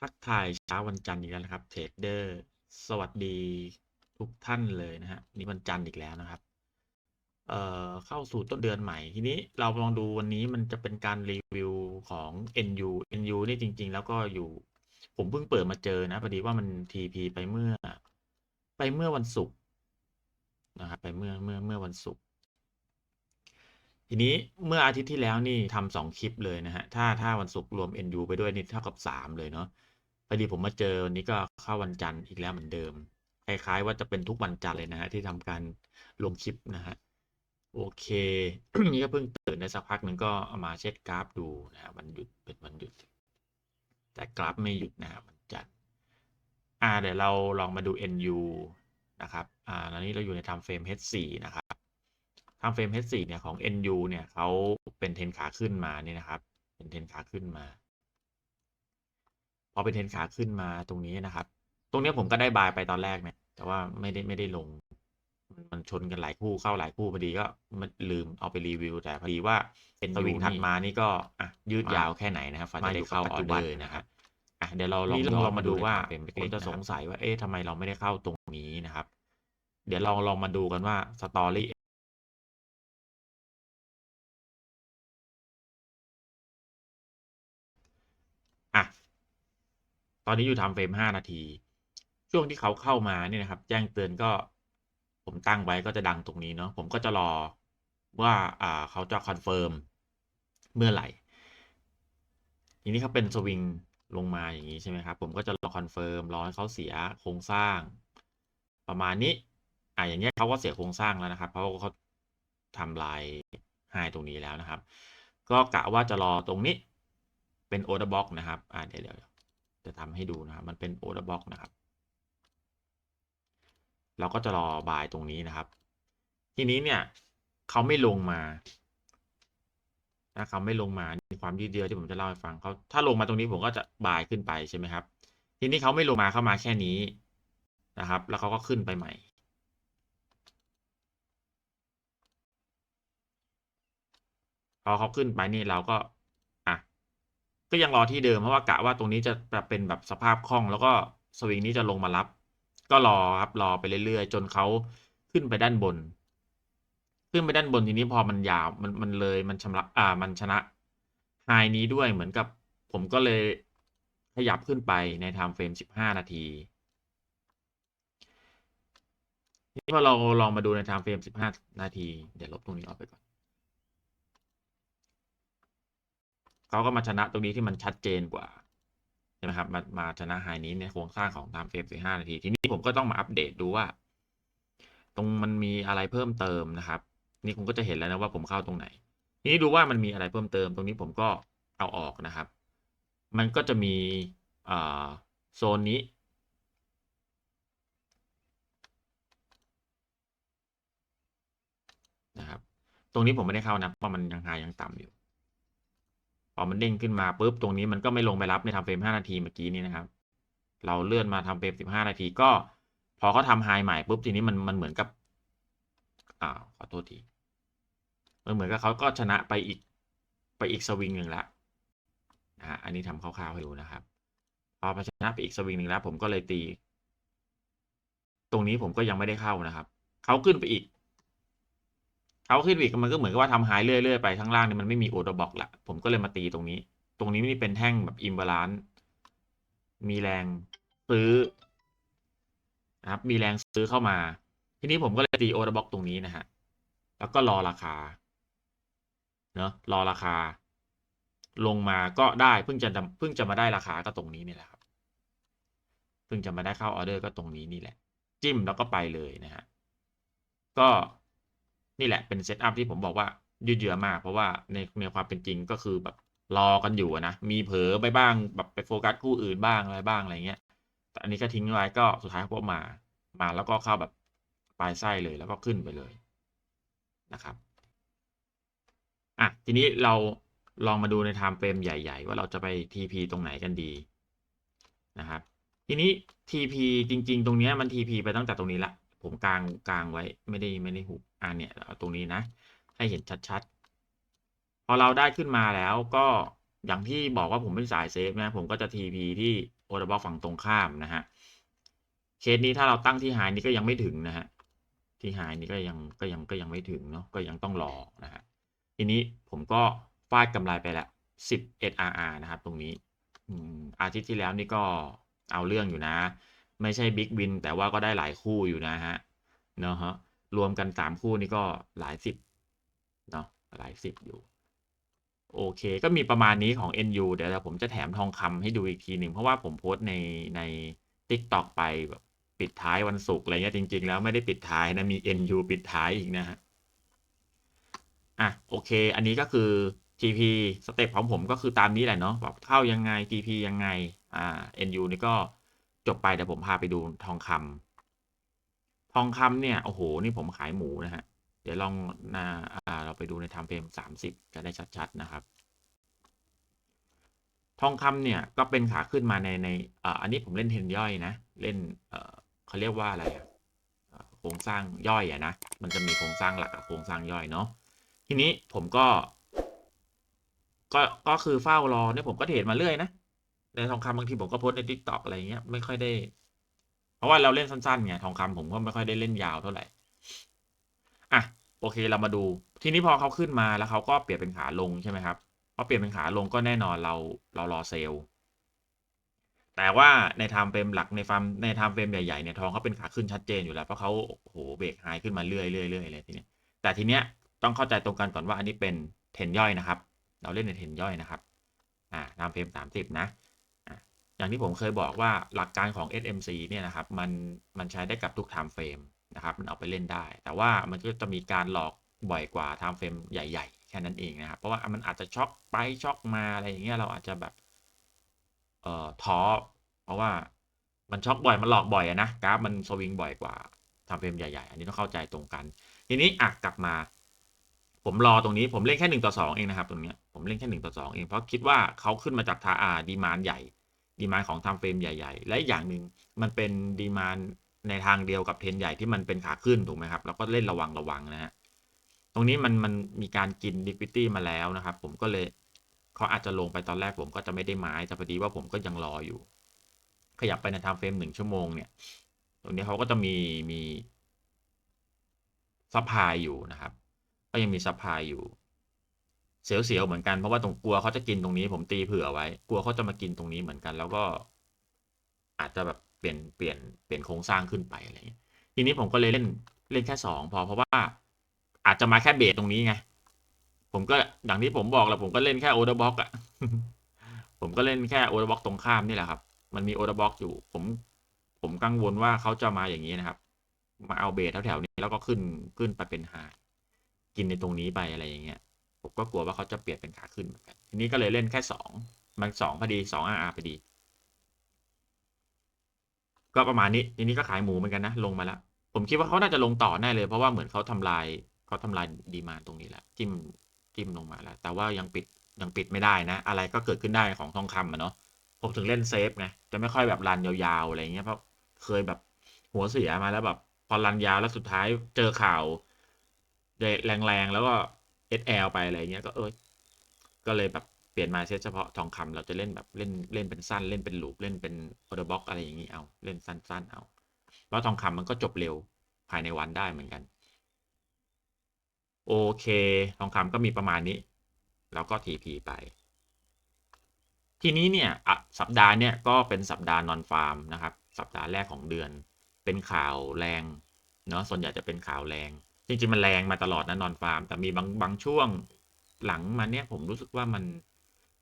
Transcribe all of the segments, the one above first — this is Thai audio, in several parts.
ทักทายเช้าวันจันทร์อีกแล้วนะครับเทรดเดอร์สวัสดีทุกท่านเลยนะฮะนี่วันจันทร์อีกแล้วนะครับ เอ่อเข้าสู่ต้นเดือนใหม่ทีนี้เราลองดูวันนี้มันจะเป็นการรีวิวของ NU NU นี่จริง ๆ แล้วก็อยู่ ผมเพิ่งเปิดมาเจอนะพอดีว่ามัน TP ไปเมื่อ ไปเมื่อวันศุกร์นะครับไปเมื่อเมื่อเมื่อวันศุกร์ทีนี้เมื่ออาทิตย์ที่แล้วนี่ทำสองคลิปเลยนะฮะ ถ้าถ้าวันศุกร์รวม NU ไปด้วยนี่เท่ากับสามเลยเนาะ พอดีผมมาเจอวันนี้ก็เข้าวันจันทร์อีกแล้วเหมือนเดิม คล้ายๆว่าจะเป็นทุกวันจันทร์เลยนะฮะที่ทำการลงคลิปนะฮะโอเคนี่ก็เพิ่งตื่นได้สักพักหนึ่งก็เอามาเช็คกราฟดูนะครับวันหยุดเป็นวันหยุด แต่กราฟไม่หยุดนะครับวันจันทร์อ่าเดี๋ยวเราลองมาดู NU นะครับอ่าตอนนี้เราอยู่ในทำเฟรม H4 นะครับทำเฟรม H4 เนี่ยของ NU เนี่ยเขาเป็นเทนขาขึ้นมานี่นะครับ เป็นเทนขาขึ้นมา พอเป็นเทรนขาขึ้นมาตรงนี้นะครับ ตรงนี้ผมก็ได้บายไปตอนแรกเนี่ย แต่ว่าไม่ได้ไม่ได้ลง มันชนกันหลายคู่เข้าหลายคู่พอดีก็มันลืมเอาไปรีวิว แต่พอดีว่าเป็นสวิงถัดมานี่ก็อะยืดยาวแค่ไหนนะครับฝันจะได้เข้าออเดอร์นะครับอะเดี๋ยวเราลองลองมาดูว่าผมจะสงสัยว่าเอ๊ะทำไมเราไม่ได้เข้าตรงนี้นะครับ เดี๋ยวลองลองมาดูกันว่าสตอรี่อะ ต อนนี้อยู่ทำเฟรมห้านาที ช่วงที่เขาเข้ามาเนี่ยนะครับ แจ้งเตือนก็ผมตั้งไว้ก็จะดังตรงนี้เนาะผมก็จะรอว่าอ่าเขาจะคอนเฟิร์มเมื่อไหร่ทีนี้เขาเป็นสวิงลงมาอย่างนี้ใช่ไหมครับ ผมก็จะรอคอนเฟิร์มรอให้เขาเสียโครงสร้าง ประมาณนี้อ่าอย่างเงี้ยเขาก็เสียโครงสร้างแล้วนะครับเพราะว่าเขาทำลายไฮตรงนี้แล้วนะครับ ก็กะว่าจะรอตรงนี้เป็นโอเดอร์บ็อกนะครับอ่าเดี๋ยวเดี๋ยว จะทำให้ดูนะครับ มันเป็นโอเดอร์บ็อกนะครับ เราก็จะรอบายตรงนี้นะครับ ทีนี้เนี่ยเขาไม่ลงมาถ้าเขาไม่ลงมามีความยืดเยื้อที่ผมจะเล่าให้ฟังเขาถ้าลงมาตรงนี้ผมก็จะบายขึ้นไปใช่ไหมครับ ทีนี้เขาไม่ลงมาเข้ามาแค่นี้นะครับ แล้วเขาก็ขึ้นไปใหม่พอเขาขึ้นไปนี่เราก็ ก็ยังรอที่เดิมเพราะว่ากะว่าตรงนี้จะเป็นแบบสภาพคล่อง แล้วก็สวิงนี้จะลงมารับ ก็รอครับรอไปเรื่อยๆ จนเขาขึ้นไปด้านบน ขึ้นไปด้านบนทีนี้พอมันยาวมันมันเลยมันชำระอ่ามันชนะไฮนี้ด้วยเหมือนกับ ผมก็เลยขยับขึ้นไปในไทม์เฟรมสิบห้านาทีนี่พอเราลองมาดูในไทม์เฟรมสิบห้านาที เดี๋ยวลบตรงนี้ออกไปก่อน เขาก็มาชนะตรงนี้ที่มันชัดเจนกว่าใช่ไหมครับ มามาชนะไฮนี้ในโครงสร้างของไทม์เฟรมสิบห้านาที ทีนี้ผมก็ต้องมาอัปเดตดูว่า ตรงมันมีอะไรเพิ่มเติมนะครับ นี่คุณก็จะเห็นแล้วนะว่าผมเข้าตรงไหนทีนี้ดูว่ามันมีอะไรเพิ่มเติม ตรงนี้ผมก็เอาออกนะครับ มันก็จะมีโซนนี้นะครับ ตรงนี้ผมไม่ได้เข้านะเพราะมันยังหายังต่ำอยู่ พอมันเด้งขึ้นมาปุ๊บตรงนี้มันก็ไม่ลงไปรับในทำเฟรมห้านาทีเมื่อกี้นี้นะครับ เราเลื่อนมาทำเฟรมสิบห้านาทีก็ พอเขาทำไฮใหม่ปุ๊บทีนี้มันมันเหมือนกับอ่าขอโทษทีมันเหมือนกับเขาก็ชนะไปอีกไปอีกสวิงหนึ่งล้วนะฮะอันนี้ทำคร่าวๆให้ดูนะครับ พอไปชนะไปอีกสวิงหนึ่งแล้ว ผมก็เลยตี ตรงนี้ผมก็ยังไม่ได้เข้านะครับ เขาขึ้นไปอีก เขาขึ้นอีกมันก็เหมือนกับว่าทำไฮเรื่อยๆไปข้างล่างเนี่ยมันไม่มีโอเดอร์บ็อกละผมก็เลยมาตีตรงนี้ ตรงนี้นี่เป็นแท่งแบบอิมบาลานซ์มีแรงซื้อนะครับมีแรงซื้อเข้ามา ทีนี้ผมก็เลยตีโอเดอร์บ็อกตรงนี้นะฮะแล้วก็รอราคาเนอะรอราคา ลงมาก็ได้เพิ่งจะเพิ่งจะมาได้ราคาก็ตรงนี้นี่แหละครับเพิ่งจะมาได้เข้าออเดอร์ก็ตรงนี้นี่แหละ จิ้มแล้วก็ไปเลยนะฮะก็ นี่แหละเป็นเซตอัพที่ผมบอกว่ายืดเยื้อมาก เพราะว่าในในความเป็นจริงก็คือแบบรอกันอยู่นะ มีเผลอไปบ้างแบบไปโฟกัสคู่อื่นบ้างอะไรบ้างอะไรเงี้ย แต่อันนี้ก็ทิ้งไว้ก็สุดท้ายพวกมา มาแล้วก็เข้าแบบปลายไส้เลยแล้วก็ขึ้นไปเลยนะครับ อะทีนี้เราลองมาดูในไทม์เฟรมใหญ่ ๆ ว่าเราจะไป TP ตรงไหนกันดีนะครับ ทีนี้ TP จริง ๆ ตรงนี้มัน TP ไปตั้งแต่ตรงนี้ละ ผมกลางกลางไว้ไม่ได้ไม่ได้หุบ อ่าเนี่ยเอาตรงนี้นะ ให้เห็นชัดๆ พอเราได้ขึ้นมาแล้วก็อย่างที่บอกว่าผมเป็นสายเซฟนะ ผมก็จะ TP ที่ order box ฝั่งตรงข้ามนะฮะ เคสนี้ถ้าเราตั้งที่ไฮนี่ก็ยังไม่ถึงนะฮะ ที่ไฮนี่ก็ยังก็ยังก็ยังไม่ถึงเนาะ ก็ยังต้องรอนะฮะ ทีนี้ผมก็ฟาดกำไรไปแล้ว11 RR นะครับตรงนี้อืมอาทิตย์ที่แล้วนี่ก็เอาเรื่องอยู่นะ ไม่ใช่บิ๊กวินแต่ว่าก็ได้หลายคู่อยู่นะฮะ เนาะฮะ รวมกันสามคู่นี่ก็หลายสิบเนาะหลายสิบอยู่ โอเค ก็มีประมาณนี้ของ NU เดี๋ยวผมจะแถมทองคำให้ดูอีกทีหนึ่ง เพราะว่าผมโพสในใน TikTok ไปแบบปิดท้ายวันศุกร์อะไรเงี้ยจริง ๆ แล้วไม่ได้ปิดท้ายนะ มี NU ปิดท้ายอีกนะฮะอะโอเค อันนี้ก็คือ GP สเต็ปของผมก็คือตามนี้แหละเนาะแบบเข้ายังไง GP ยังไงอ่า NU นี่ก็จบไปเดี๋ยวผมพาไปดูทองคำ ทองคำเนี่ย โอ้โห นี่ผมขายหมูนะฮะ เดี๋ยวลองนะอ่าเราไปดูในไทม์เฟรมสามสิบจะได้ชัดๆนะครับ ทองคำเนี่ยก็เป็นขาขึ้นมาในในอ่าอันนี้ผมเล่นเทรนย่อยนะ เล่นเอ่อเขาเรียกว่าอะไรอะโครงสร้างย่อยอะนะ มันจะมีโครงสร้างหลักกับโครงสร้างย่อยเนาะ ทีนี้ผมก็ ก็ก็คือเฝ้ารอเนี่ยผมก็เทรดมาเรื่อยนะในทองคำบางทีผมก็โพสใน TikTok อะไรเงี้ยไม่ค่อยได้ เพราะว่าเราเล่นสั้นๆไงทองคำผมก็ไม่ค่อยได้เล่นยาวเท่าไหร่อะโอเคเรามาดู ทีนี้พอเขาขึ้นมาแล้วเขาก็เปลี่ยนเป็นขาลงใช่ไหมครับพอเปลี่ยนเป็นขาลงก็แน่นอนเราเรารอเซลล์แต่ว่าในไทม์เฟรมหลักในฟาร์มในไทม์เฟรมใหญ่ๆเนี่ยทองเขาเป็นขาขึ้นชัดเจนอยู่แล้วเพราะเขาโอ้โหเบรกไฮขึ้นมาเรื่อยๆเรื่อยๆเลยทีเนี้ยแต่ทีเนี้ยต้องเข้าใจตรงกันก่อนว่าอันนี้เป็นเทรนย่อยนะครับ เราเล่นในเทรนย่อยนะครับ อ่าไทม์เฟรมสามสิบนะ อย่างที่ผมเคยบอกว่าหลักการของ SMC เนี่ยนะครับมันมันใช้ได้กับทุกไทม์เฟรมนะครับมันเอาไปเล่นได้ แต่ว่ามันก็จะมีการหลอกบ่อยกว่าไทม์เฟรมใหญ่ ๆ แค่นั้นเองนะครับ เพราะว่ามันอาจจะช็อกไปช็อกมาอะไรอย่างเงี้ยเราอาจจะแบบเอ่อท้อเพราะว่ามันช็อกบ่อยมันหลอกบ่อยอะนะกราฟมันสวิงบ่อยกว่าไทม์เฟรมใหญ่ ๆ อันนี้ต้องเข้าใจตรงกัน ทีนี้อะกลับมา ผมรอตรงนี้ผมเล่นแค่หนึ่งต่อสองเองนะครับตรงเนี้ยผมเล่นแค่หนึ่งต่อสองเองเพราะคิดว่าเขาขึ้นมาจากทาอาดีมานใหญ่ ดีมานของทม์เฟรมใหญ่ ๆ และอย่างหนึ่งมันเป็นดีมานในทางเดียวกับเทรนใหญ่ที่มันเป็นขาขึ้นถูกไหมครับเราก็เล่นระวังระวังนะฮะตรงนี้มันมันมีการกิน liquidity มาแล้วนะครับ ผมก็เลยเขาอาจจะลงไปตอนแรกผมก็จะไม่ได้ไม้แต่พอดีว่าผมก็ยังรออยู่ ขยับไปในไทม์เฟรมหนึ่งชั่วโมงเนี่ย ตรงนี้เขาก็จะมีมีซัพพลายอยู่นะครับ ก็ยังมีซัพพลายอยู่ เสียวๆเหมือนกันเพราะว่าตรงกลัวเขาจะกินตรงนี้ ผมตีเผื่อไว้ กลัวเขาจะมากินตรงนี้เหมือนกัน แล้วก็อาจจะแบบเปลี่ยนเปลี่ยนเปลี่ยนโครงสร้างขึ้นไปอะไรเงี้ยทีนี้ผมก็เลยเล่นเล่นแค่สองพอเพราะว่าอาจจะมาแค่เบสตรงนี้ไงผมก็อย่างที่ผมบอกแหละผมก็เล่นแค่โอเดอร์บ็อกอะผมก็เล่นแค่โอเดอร์บ็อกตรงข้ามนี่แหละครับ มันมีโอเดอร์บ็อกอยู่ ผม ผมกังวลว่าเขาจะมาอย่างนี้นะครับ มาเอาเบสแถวๆนี้แล้วก็ขึ้นขึ้นไปเป็นไฮกินในตรงนี้ไปอะไรอย่างเงี้ย ผมก็กลัวว่าเขาจะเปลี่ยนเป็นขาขึ้นเหมือนกันทีนี้ก็เลยเล่นแค่สองมันสองพอดีสองอาร์พอดี ก็ประมาณนี้ทีนี้ก็ขายหมูเหมือนกันนะลงมาแล้ว ผมคิดว่าเขาน่าจะลงต่อแน่เลย เพราะว่าเหมือนเขาทำลายเขาทำลายดีมานตรงนี้แหละจิ้มจิ้มลงมาแล้ว แต่ว่ายังปิดยังปิดไม่ได้นะ อะไรก็เกิดขึ้นได้ของทองคำอะเนาะผมถึงเล่นเซฟไงจะไม่ค่อยแบบรันยาวๆอะไรเงี้ยเพราะเคยแบบหัวเสียมาแล้วแบบพอรันยาวแล้วสุดท้ายเจอข่าวแรงๆแล้วก็ SL ไปอะไรเงี้ยก็เออก็เลยแบบเปลี่ยนมาเซตเฉพาะทองคำเราจะเล่นแบบเล่นเล่นเป็นสั้น เล่นเป็นลูปเล่นเป็นโอเดอร์บ็อกอะไรอย่างนี้เอาเล่นสั้น ๆ เอา เพราะทองคำมันก็จบเร็วภายในวันได้เหมือนกัน โอเค ทองคำก็มีประมาณนี้ แล้วก็ TP ไป ทีนี้เนี่ยอะสัปดาห์เนี่ยก็เป็นสัปดาห์นอนฟาร์มนะครับ สัปดาห์แรกของเดือน เป็นข่าวแรงเนาะส่วนใหญ่จะเป็นข่าวแรง จริงๆมันแรงมาตลอดนะนอนฟาร์ม แต่มีบางบางช่วงหลังมาเนี่ยผมรู้สึกว่ามัน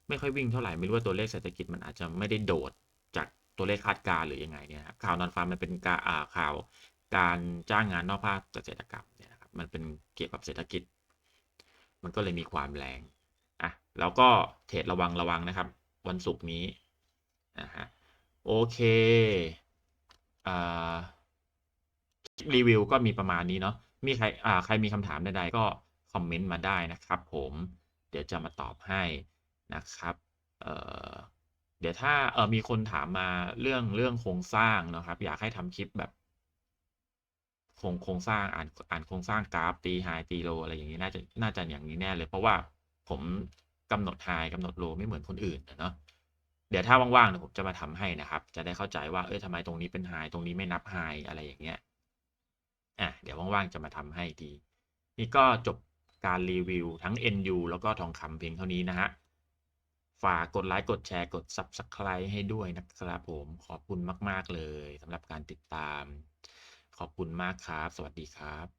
ไม่ค่อยวิ่งเท่าไหร่ไม่รู้ว่าตัวเลขเศรษฐกิจมันอาจจะไม่ได้โดดจากตัวเลขคาดการ์หรือยังไงเนี่ยครับข่าวนอนฟาร์มมันเป็นการอ่าข่าวการจ้างงานนอกภาคเกษตรกรรมเนี่ยนะครับมันเป็นเกี่ยวกับเศรษฐกิจ มันก็เลยมีความแรงอะแล้วก็เทรดระวังระวังนะครับ วันศุกร์นี้นะฮะโอเคอ่ารีวิวก็มีประมาณนี้เนาะ มีใครอ่าใครมีคำถามใดๆก็คอมเมนต์มาได้นะครับผมเดี๋ยวจะมาตอบให้นะครับเอ่อเดี๋ยวถ้าเออมีคนถามมาเรื่องเรื่องโครงสร้างนะครับ อยากให้ทำคลิปแบบโครงโครงสร้างอ่านอ่านโครงสร้างกราฟตีไฮตีโลอะไรอย่างนี้น่าจะน่าจะอย่างนี้แน่เลยเพราะว่าผมกำหนดไฮกำหนดโลไม่เหมือนคนอื่นอะเนาะเดี๋ยวถ้าว่างๆเดี๋ยผมจะมาทำให้นะครับ จะได้เข้าใจว่าเออทำไมตรงนี้เป็นไฮตรงนี้ไม่นับไฮอะไรอย่างเงี้ย ดี๋ยวว่างๆจะมาทำให้ดีนี่ก็จบการรีวิวทั้ง NU แล้วก็ทองคำเพียงเท่านี้นะฮะ ฝากกดไลค์กดแชร์กด Subscribe ให้ด้วยนะครับผม ขอบคุณมาก ๆ เลยสำหรับการติดตาม ขอบคุณมากครับ สวัสดีครับ